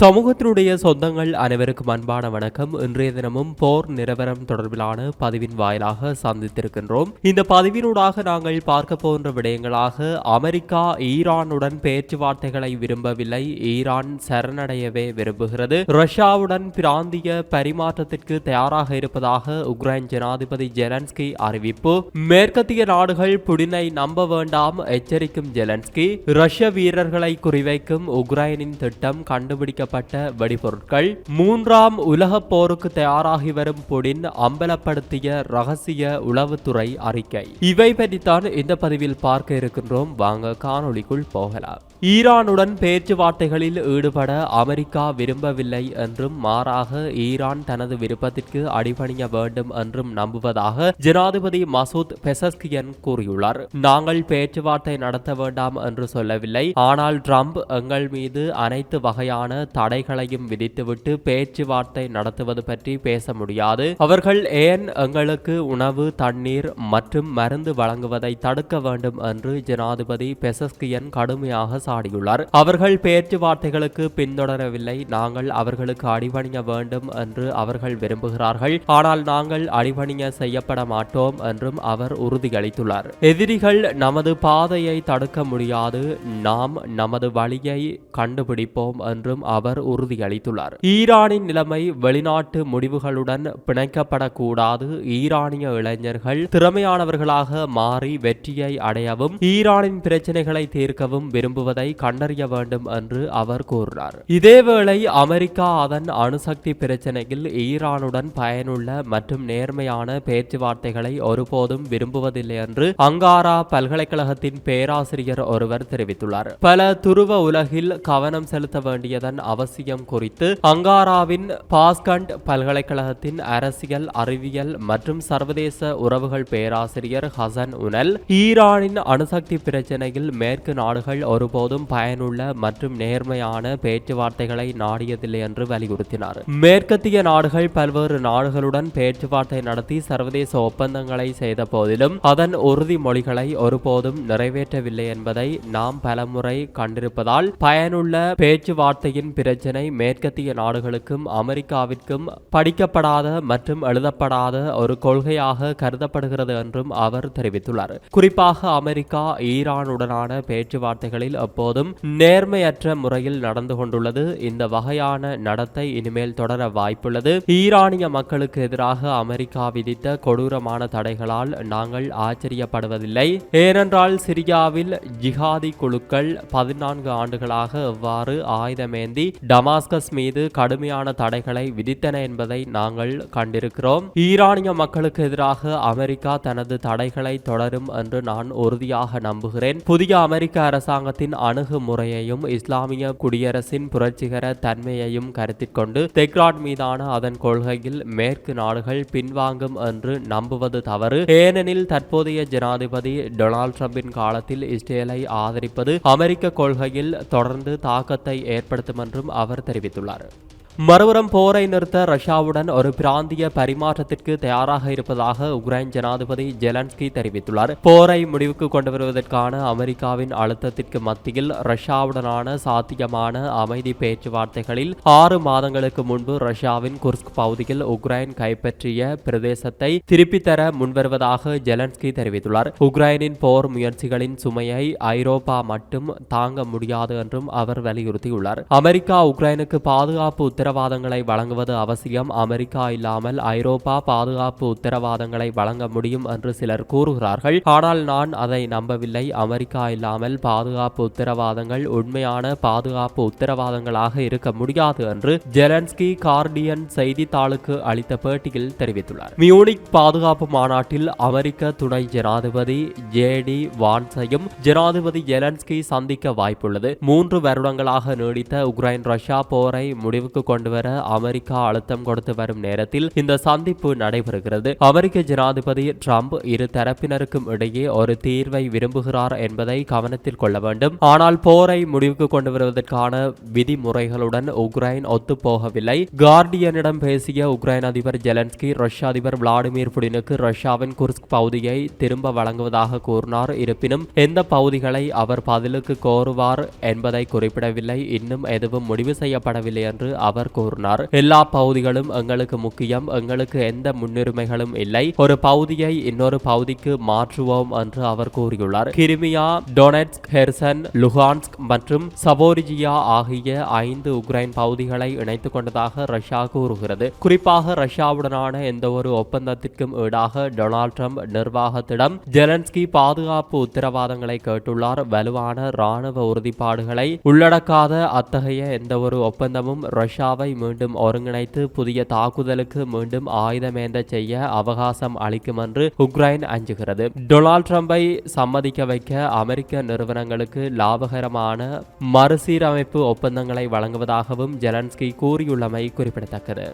சமூகத்தினுடைய சொந்தங்கள் அனைவருக்கும் அன்பான வணக்கம். இன்றைய தினமும் போர் நிலவரம் தொடர்பிலான பதிவின் வாயிலாக சந்தித்திருக்கின்றோம். இந்த பதிவினூடாக நாங்கள் பார்க்க போன்ற விடயங்களாக அமெரிக்கா ஈரானுடன் பேச்சுவார்த்தைகளை விரும்பவில்லை. ஈரான் சரணடையவே விரும்புகிறது. ரஷ்யாவுடன் பிராந்திய பரிமாற்றத்திற்கு தயாராக இருப்பதாக உக்ரைன் ஜனாதிபதி ஜெலன்ஸ்கி அறிவிப்பு. மேற்கத்திய நாடுகள் புடினை நம்ப வேண்டாம் எச்சரிக்கும் ஜெலன்ஸ்கி. ரஷ்ய வீரர்களை குறிவைக்கும் உக்ரைனின் திட்டம் கண்டுபிடிக்க தயாரிக்கப்பட்ட வெடிபொருட்கள் மூன்றாம் உலகப் போருக்கு தயாராகி வரும் புடின் அம்பலப்படுத்திய ரகசிய உளவுத்துறை அறிக்கை. இவை பற்றித்தான் இந்த பதிவில் பார்க்க இருக்கின்றோம். வாங்க காணொளிக்குள் போகலாம். ஈரானுடன் பேச்சுவார்த்தைகளில் ஈடுபட அமெரிக்கா விரும்பவில்லை என்றும் மாறாக ஈரான் தனது விருப்பத்திற்கு அடிபணிய வேண்டும் என்றும் நம்புவதாக ஜனாதிபதி மசூத் பெசஸ்கியன் கூறியுள்ளார். நாங்கள் பேச்சுவார்த்தை நடத்த வேண்டாம் என்று சொல்லவில்லை. ஆனால் ட்ரம்ப் எங்கள் மீது அனைத்து வகையான தடைகளையும் விதித்துவிட்டு பேச்சுவார்த்தை நடத்துவது பற்றி பேச முடியாது. அவர்கள் ஏன் எங்களுக்கு உணவு தண்ணீர் மற்றும் மருந்து வழங்குவதை தடுக்க வேண்டும் என்று ஜனாதிபதி பெசஸ்கியன் கடுமையாக சாடியுள்ளார். அவர்கள் பேச்சுவார்த்தைகளுக்கு பின்தொடரவில்லை. நாங்கள் அவர்களுக்கு அடிபணிய வேண்டும் என்று அவர்கள் விரும்புகிறார்கள். ஆனால் நாங்கள் அடிபணிய செய்யப்பட மாட்டோம் என்றும் அவர் உறுதியளித்துள்ளார். எதிரிகள் நமது பாதையை தடுக்க முடியாது. நாம் நமது வழியை கண்டுபிடிப்போம் என்றும் அவர் உறுதியளித்துள்ளார். ஈரானின் நிலைமை வெளிநாட்டு முடிவுகளுடன் பிணைக்கப்படக்கூடாது. ஈரானிய இளைஞர்கள் திறமையானவர்களாக மாறி வெற்றியை அடையவும் ஈரானின் பிரச்சனைகளை தீர்க்கவும் விரும்புவதை கண்டறிய வேண்டும் என்று அவர் கூறினார். இதேவேளை அமெரிக்கா அதன் அணுசக்தி பிரச்சனையில் ஈரானுடன் பயனுள்ள மற்றும் நேர்மையான பேச்சுவார்த்தைகளை ஒருபோதும் விரும்புவதில்லை என்று அங்காரா பல்கலைக்கழகத்தின் பேராசிரியர் ஒருவர் தெரிவித்துள்ளார். பல துருவ உலகில் கவனம் செலுத்த வேண்டியதன் அவசியம் குறித்து அங்காராவின் பாஸ்கண்ட் பல்கலைக்கழகத்தின் அரசியல் அறிவியல் மற்றும் சர்வதேச உறவுகள் பேராசிரியர் ஹசன் உனல் ஈரானின் அணுசக்தி பிரச்சினையில் மேற்கு நாடுகள் ஒருபோதும் பயனுள்ள மற்றும் நேர்மையான பேச்சுவார்த்தைகளை நாடியதில்லை என்று வலியுறுத்தினார். மேற்கத்திய நாடுகள் பல்வேறு நாடுகளுடன் பேச்சுவார்த்தை நடத்தி சர்வதேச ஒப்பந்தங்களை செய்த போதிலும் அதன் உறுதிமொழிகளை ஒருபோதும் நிறைவேற்றவில்லை என்பதை நாம் பலமுறை கண்டிருப்பதால் பயனுள்ள பேச்சுவார்த்தையின் பிரச்சினை மேற்கத்திய நாடுகளுக்கும் அமெரிக்காவிற்கும் படிக்கப்படாத மற்றும் எழுதப்படாத ஒரு கொள்கையாக கருதப்படுகிறது என்றும் அவர் தெரிவித்துள்ளார். குறிப்பாக அமெரிக்கா ஈரானுடனான பேச்சுவார்த்தைகளில் அப்போதும் நேர்மையற்ற முறையில் நடந்து கொண்டுள்ளது. இந்த வகையான நடத்தை இனிமேல் தொடர வாய்ப்புள்ளது. ஈரானிய மக்களுக்கு எதிராக அமெரிக்கா விதித்த கொடூரமான தடைகளால் நாங்கள் ஆச்சரியப்படுவதில்லை. ஏனென்றால் சிரியாவில் ஜிஹாதி குழுக்கள் பதினான்கு ஆண்டுகளாக எவ்வாறு ஆயுதமேந்தி டமாஸ்கஸ் மீது கடுமையான தடைகளை விதித்தன என்பதை நாங்கள் கண்டிருக்கிறோம். ஈரானிய மக்களுக்கு எதிராக அமெரிக்கா தனது தடைகளை தொடரும் என்று நான் உறுதியாக நம்புகிறேன். புதிய அமெரிக்க அரசாங்கத்தின் அணுகுமுறையையும் இஸ்லாமிய குடியரசின் புரட்சிகர தன்மையையும் கருத்தில் கொண்டு தெக்ராட் மீதான அதன் கொள்கையில் மேற்கு நாடுகள் பின்வாங்கும் என்று நம்புவது தவறு. ஏனெனில் தற்போதைய ஜனாதிபதி டொனால்ட் ட்ரம்பின் காலத்தில் இஸ்ரேலை ஆதரிப்பது அமெரிக்க கொள்கையில் தொடர்ந்து தாக்கத்தை ஏற்படுத்தும் என்றும் அவர் தெரிவித்துள்ளார். மறுபுறம் போரை நிறுத்த ரஷ்யாவுடன் ஒரு பிராந்திய பரிமாற்றத்திற்கு தயாராக இருப்பதாக உக்ரைன் ஜனாதிபதி ஜெலன்ஸ்கி தெரிவித்துள்ளார். போரை முடிவுக்கு கொண்டு வருவதற்கான அமெரிக்காவின் அழுத்தத்திற்கு மத்தியில் ரஷ்யாவுடனான சாத்தியமான அமைதி பேச்சுவார்த்தைகளில் ஆறு மாதங்களுக்கு முன்பு ரஷ்யாவின் குர்ஸ்க் பகுதியில் உக்ரைன் கைப்பற்றிய பிரதேசத்தை திருப்பித் தர முன்வருவதாக ஜெலன்ஸ்கி தெரிவித்துள்ளார். உக்ரைனின் போர் முயற்சிகளின் சுமையை ஐரோப்பா மட்டும் தாங்க முடியாது என்றும் அவர் வலியுறுத்தியுள்ளார். அமெரிக்கா உக்ரைனுக்கு பாதுகாப்பு உத்தரவாதங்களை வழங்குவது அவசியம். அமெரிக்கா இல்லாமல் ஐரோப்பா பாதுகாப்பு உத்தரவாதங்களை வழங்க முடியும் என்று சிலர் கூறுகிறார்கள். ஆனால் நான் அதை நம்பவில்லை. அமெரிக்கா இல்லாமல் பாதுகாப்பு உத்தரவாதங்கள் உண்மையான பாதுகாப்பு உத்தரவாதங்களாக இருக்க முடியாது என்று ஜெலன்ஸ்கி கார்டியன் செய்தித்தாளுக்கு அளித்த பேட்டியில் தெரிவித்துள்ளார். மியூனிக் பாதுகாப்பு மாநாட்டில் அமெரிக்க துணை ஜனாதிபதி ஜே டி வான்ஸையும் ஜனாதிபதி ஜெலன்ஸ்கி சந்திக்க வாய்ப்புள்ளது. மூன்று வருடங்களாக நீடித்த உக்ரைன் ரஷ்யா போரை முடிவுக்கு கொண்டுவர அமெரிக்கா அழுத்தம் கொடுத்து வரும் நேரத்தில் இந்த சந்திப்பு நடைபெறுகிறது. அமெரிக்க ஜனாதிபதி டிரம்ப் இரு தரப்பினருக்கும் இடையே ஒரு தீர்வை விரும்புகிறார் என்பதை கவனத்தில் கொள்ள வேண்டும். ஆனால் போரை முடிவுக்கு கொண்டு வருவதற்கான விதிமுறைகளுடன் உக்ரைன் ஒத்துப்போகவில்லை. கார்டியனிடம் பேசிய உக்ரைன் அதிபர் ஜெலன்ஸ்கி ரஷ்ய அதிபர் விளாடிமிர் புடினுக்கு ரஷ்யாவின் குர்ஸ்க் பகுதியை திரும்ப வழங்குவதாக கூறினார். இருப்பினும் எந்த பகுதிகளை அவர் பதிலுக்கு கோருவார் என்பதை குறிப்பிடவில்லை. இன்னும் எதுவும் முடிவு செய்யப்படவில்லை என்று அவர் அவர் கூறினார். எல்லா பகுதிகளும் எங்களுக்கு முக்கியம். எங்களுக்கு எந்த முன்னுரிமைகளும் இல்லை. ஒரு பகுதியை இன்னொரு பகுதிக்கு மாற்றுவோம் என்று அவர் கூறியுள்ளார். கிரிமியா டொனெட்ஸ்க் ஹெர்சன் லுகான்ஸ்க் மற்றும் சபோரிஜியா ஆகிய ஐந்து உக்ரைன் பகுதிகளை இணைத்துக் கொண்டதாக ரஷ்யா கூறுகிறது. குறிப்பாக ரஷ்யாவுடனான எந்த ஒரு ஒப்பந்தத்திற்கும் ஈடாக டொனால்ட் ட்ரம்ப் நிர்வாகத்திடம் ஜெலன்ஸ்கி பாதுகாப்பு உத்தரவாதங்களை கேட்டுள்ளார். வலுவான ராணுவ உறுதிப்பாடுகளை உள்ளடக்காத அத்தகைய எந்த ஒரு ஒப்பந்தமும் ரஷ்யா இந்தியாவை மீண்டும் ஒருங்கிணைத்து புதிய தாக்குதலுக்கு மீண்டும் ஆயுதமேந்த செய்ய அவகாசம் அளிக்கும் என்று உக்ரைன் அஞ்சுகிறது. டொனால்ட் ட்ரம்பை சம்மதிக்க வைக்க அமெரிக்க நிறுவனங்களுக்கு லாபகரமான மறுசீரமைப்பு ஒப்பந்தங்களை வழங்குவதாகவும் ஜெலன்ஸ்கி கூறியுள்ளமை குறிப்பிடத்தக்கது.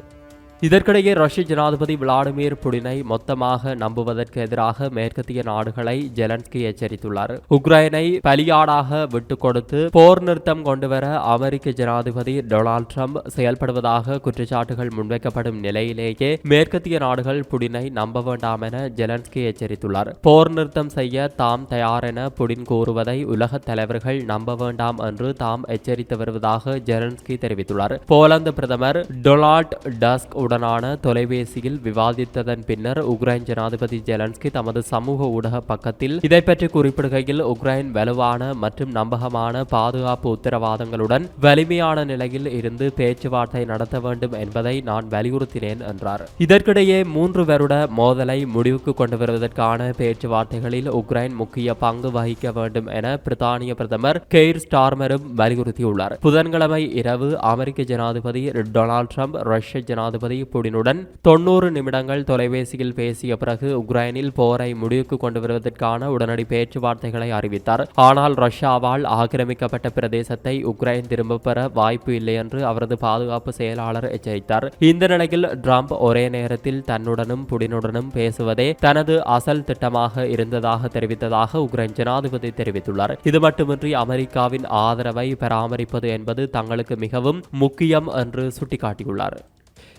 இதற்கிடையே ரஷ்ய ஜனாதிபதி விளாடிமிர் புடினை மொத்தமாக நம்புவதற்கு எதிராக மேற்கத்திய நாடுகளை ஜெலன்ஸ்கி எச்சரித்துள்ளார். உக்ரைனை பலியாடாக விட்டுக் கொடுத்து போர் நிறுத்தம் கொண்டுவர அமெரிக்க ஜனாதிபதி டொனால்ட் ட்ரம்ப் செயல்படுவதாக குற்றச்சாட்டுகள் முன்வைக்கப்படும் நிலையிலேயே மேற்கத்திய நாடுகள் புடினை நம்ப வேண்டாம் என ஜெலன்ஸ்கி எச்சரித்துள்ளார். போர் நிறுத்தம் செய்ய தாம் தயார் என புடின் கூறுவதை உலக தலைவர்கள் நம்ப வேண்டாம் என்று தாம் எச்சரித்து வருவதாக ஜெலன்ஸ்கி தெரிவித்துள்ளார். போலந்து பிரதமர் டொனால்ட் டஸ்க் உடனான தொலைபேசியில் விவாதித்ததன் பின்னர் உக்ரைன் ஜனாதிபதி ஜெலன்ஸ்கி தமது சமூக ஊடக பக்கத்தில் இதை பற்றி குறிப்பிடுகையில் உக்ரைன் வலுவான மற்றும் நம்பகமான பாதுகாப்பு உத்தரவாதங்களுடன் வலிமையான நிலையில் இருந்து பேச்சுவார்த்தை நடத்த வேண்டும் என்பதை நான் வலியுறுத்தினேன் என்றார். இதற்கிடையே மூன்று வருட மோதலை முடிவுக்கு கொண்டு வருவதற்கான பேச்சுவார்த்தைகளில் உக்ரைன் முக்கிய பங்கு வகிக்க வேண்டும் என பிரித்தானிய பிரதமர் கெய்ர் ஸ்டார்மரும் வலியுறுத்தியுள்ளார். புதன்கிழமை இரவு அமெரிக்க ஜனாதிபதி டொனால்ட் ட்ரம்ப் ரஷ்ய ஜனாதிபதி புடினுடன் தொன்னூறு நிமிடங்கள் தொலைபேசியில் பேசிய பிறகு உக்ரைனில் போரை முடிவுக்கு கொண்டு வருவதற்கான உடனடி பேச்சுவார்த்தைகளை அறிவித்தார். ஆனால் ரஷ்யாவால் ஆக்கிரமிக்கப்பட்ட பிரதேசத்தை உக்ரைன் திரும்ப பெற வாய்ப்பு இல்லை என்று அவரது பாதுகாப்பு செயலாளர் எச்சரித்தார். இந்த நிலையில் டிரம்ப் ஒரே நேரத்தில் தன்னுடனும் புடினுடனும் பேசுவதே தனது அசல் திட்டமாக இருந்ததாக தெரிவித்ததாக உக்ரைன் ஜனாதிபதி தெரிவித்துள்ளார். இது மட்டுமின்றி அமெரிக்காவின் ஆதரவை பராமரிப்பது என்பது தங்களுக்கு மிகவும் முக்கியம் என்று சுட்டிக்காட்டியுள்ளார்.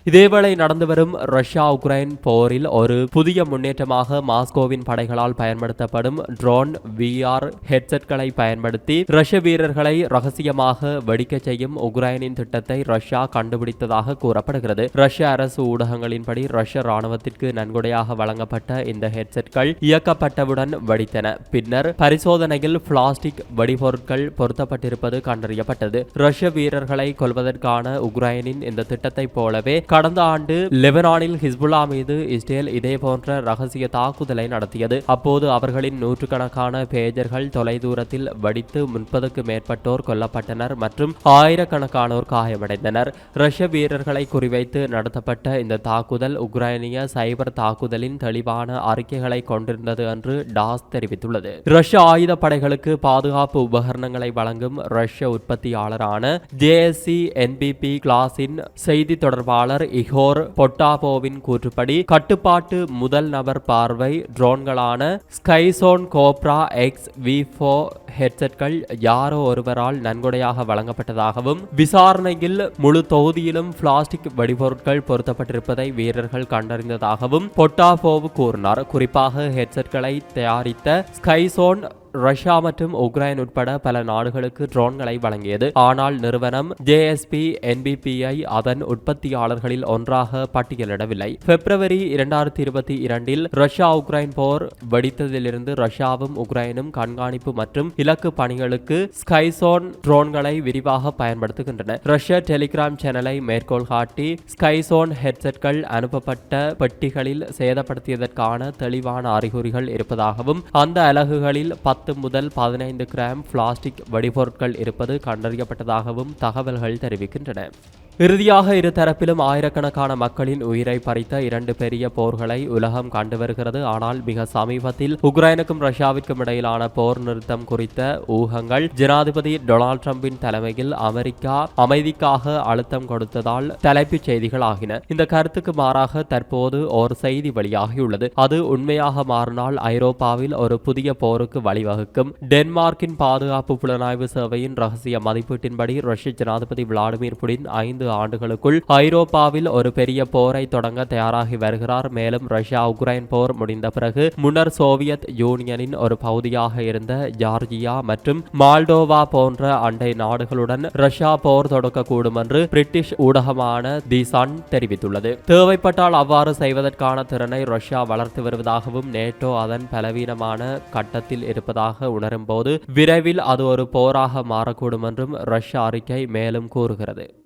இதேவேளை நடந்து வரும் ரஷ்யா உக்ரைன் போரில் ஒரு புதிய முன்னேற்றமாக மாஸ்கோவின் படைகளால் பயன்படுத்தப்படும் ட்ரோன் விஆர் ஹெட்செட்களை பயன்படுத்தி ரஷ்ய வீரர்களை ரகசியமாக வெடிக்க செய்யும் உக்ரைனின் திட்டத்தை ரஷ்யா கண்டுபிடித்ததாக கூறப்படுகிறது. ரஷ்ய அரசு ஊடகங்களின்படி ரஷ்ய ராணுவத்திற்கு நன்கொடையாக வழங்கப்பட்ட இந்த ஹெட்செட்கள் இயக்கப்பட்டவுடன் வெடித்தன. பின்னர் பரிசோதனையில் பிளாஸ்டிக் வெடிபொருட்கள் பொருத்தப்பட்டிருப்பது கண்டறியப்பட்டது. ரஷ்ய வீரர்களை கொல்வதற்கான உக்ரைனின் இந்த திட்டத்தைப் போலவே கடந்த ஆண்டு லெபனானில் ஹிஸ்புல்லா மீது இஸ்ரேல் இதே போன்ற ரகசிய தாக்குதலை நடத்தியது. அப்போது அவர்களின் நூற்றுக்கணக்கான பேஜர்கள் தொலைதூரத்தில் வடித்து முப்பதுக்கு மேற்பட்டோர் கொல்லப்பட்டனர் மற்றும் ஆயிரக்கணக்கானோர் காயமடைந்தனர். ரஷ்ய வீரர்களை குறிவைத்து நடத்தப்பட்ட இந்த தாக்குதல் உக்ரைனிய சைபர் தாக்குதலின் தெளிவான அறிக்கைகளை கொண்டிருந்தது என்று டாஸ் தெரிவித்துள்ளது. ரஷ்ய ஆயுத படைகளுக்கு பாதுகாப்பு உபகரணங்களை வழங்கும் ரஷ்ய உற்பத்தியாளரான ஜேஎஸ்சி என்பிபி கிளாஸின் செய்தி தொடர்பாளர் இகோர் பொட்டாபோவின் கூற்றுப்படி கட்டுப்பாட்டு முதல் நபர் பார்வை ட்ரோன்களான Skyzone Cobra X V four ஹெட்செட்கள் யாரோ ஒருவரால் நன்கொடையாக வழங்கப்பட்டதாகவும் விசாரணையில் முழு தொகுதியிலும் பிளாஸ்டிக் வெடிபொருட்கள் பொருத்தப்பட்டிருப்பதை வீரர்கள் கண்டறிந்ததாகவும் பொட்டாபோவ் கூறினார். குறிப்பாக ஹெட்செட்களை தயாரித்த ஸ்கைசோன் ரஷ்யா மற்றும் உக்ரைன் உட்பட பல நாடுகளுக்கு ட்ரோன்களை வழங்கியது. ஆனால் நிறுவனம் ஜேஎஸ்பி என்பிபிஐ அதன் உற்பத்தியாளர்களில் ஒன்றாக பட்டியலிடவில்லை. பிப்ரவரி இரண்டாயிரத்தி இருபத்தி இரண்டில் ரஷ்யா உக்ரைன் போர் வெடித்ததிலிருந்து ரஷ்யாவும் உக்ரைனும் கண்காணிப்பு மற்றும் இலக்கு பணிகளுக்கு ஸ்கைசோன் ட்ரோன்களை விரிவாக பயன்படுத்துகின்றன. ரஷ்ய டெலிகிராம் சேனலை மேற்கோள் காட்டி ஸ்கைசோன் ஹெட்செட்கள் அனுப்பப்பட்ட பெட்டிகளில் சேதப்படுத்தியதற்கான தெளிவான அறிகுறிகள் இருப்பதாகவும் அந்த அலகுகளில் பத்து முதல் பதினைந்து கிராம் பிளாஸ்டிக் வெடிபொருட்கள் இருப்பது கண்டறியப்பட்டதாகவும் தகவல்கள் தெரிவிக்கின்றன. இறுதியாக இரு தரப்பிலும் ஆயிரக்கணக்கான மக்களின் உயிரை பறித்த இரண்டு பெரிய போர்களை உலகம் கண்டு வருகிறது. ஆனால் மிக சமீபத்தில் உக்ரைனுக்கும் ரஷ்யாவிற்கும் இடையிலான போர் நிறுத்தம் குறித்த ஊகங்கள் ஜனாதிபதி டொனால்ட் ட்ரம்பின் தலைமையில் அமெரிக்கா அமைதிக்காக அழுத்தம் கொடுத்ததால் தலைப்புச் செய்திகள் ஆகின. இந்த கருத்துக்கு மாறாக தற்போது ஒரு செய்தி வெளியாகியுள்ளது. அது உண்மையாக மாறினால் ஐரோப்பாவில் ஒரு புதிய போருக்கு வழிவகுக்கும். டென்மார்க்கின் பாதுகாப்பு புலனாய்வு சேவையின் ரகசிய மதிப்பீட்டின்படி ரஷ்ய ஜனாதிபதி விளாடிமிர் புடின் ஐந்து ஆண்டுகளுக்குள் ஐரோப்பாவில் ஒரு பெரிய போரை தொடங்க தயாராகி வருகிறார். மேலும் ரஷ்யா உக்ரைன் போர் முடிந்த பிறகு முன்னர் சோவியத் யூனியனின் ஒரு பகுதியாக இருந்த ஜார்ஜியா மற்றும் மால்டோவா போன்ற அண்டை நாடுகளுடன் ரஷ்யா போர் தொடுக்கக்கூடும் என்று பிரிட்டிஷ் ஊடகமான தி சன் தெரிவித்துள்ளது. தேவைப்பட்டால் அவ்வாறு செய்வதற்கான திறனை ரஷ்யா வளர்த்து வருவதாகவும் நேட்டோ அதன் பலவீனமான கட்டத்தில் இருப்பதாக உணரும் போது விரைவில் அது ஒரு போராக மாறக்கூடும் என்றும் ரஷ்ய அறிக்கை மேலும் கூறுகிறது.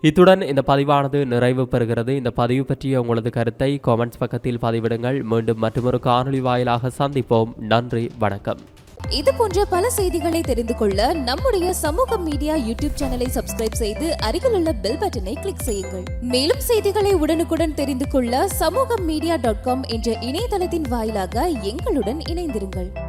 இத்துடன் இந்த பதிவானது நிறைவு பெறுகிறது. இந்த பதிவு பற்றிய உங்களது கருத்தை காமெண்ட்ஸ் பக்கத்தில் பதிவிடுங்கள். மீண்டும் மற்றொரு காணொளி வாயிலாக சந்திப்போம். நன்றி வணக்கம். இது போன்ற பல செய்திகளை தெரிந்து கொள்ள நம்முடைய சமூக மீடியா யூடியூப் சேனலை சப்ஸ்கிரைப் செய்து அருகிலுள்ள பெல் பட்டனை கிளிக் செய்யுங்கள். மேலும் செய்திகளை உடனுக்குடன் தெரிந்து கொள்ள சமூக மீடியா டாட் காம் என்ற இணையதளத்தின் வாயிலாக எங்களுடன் இணைந்திருங்கள்.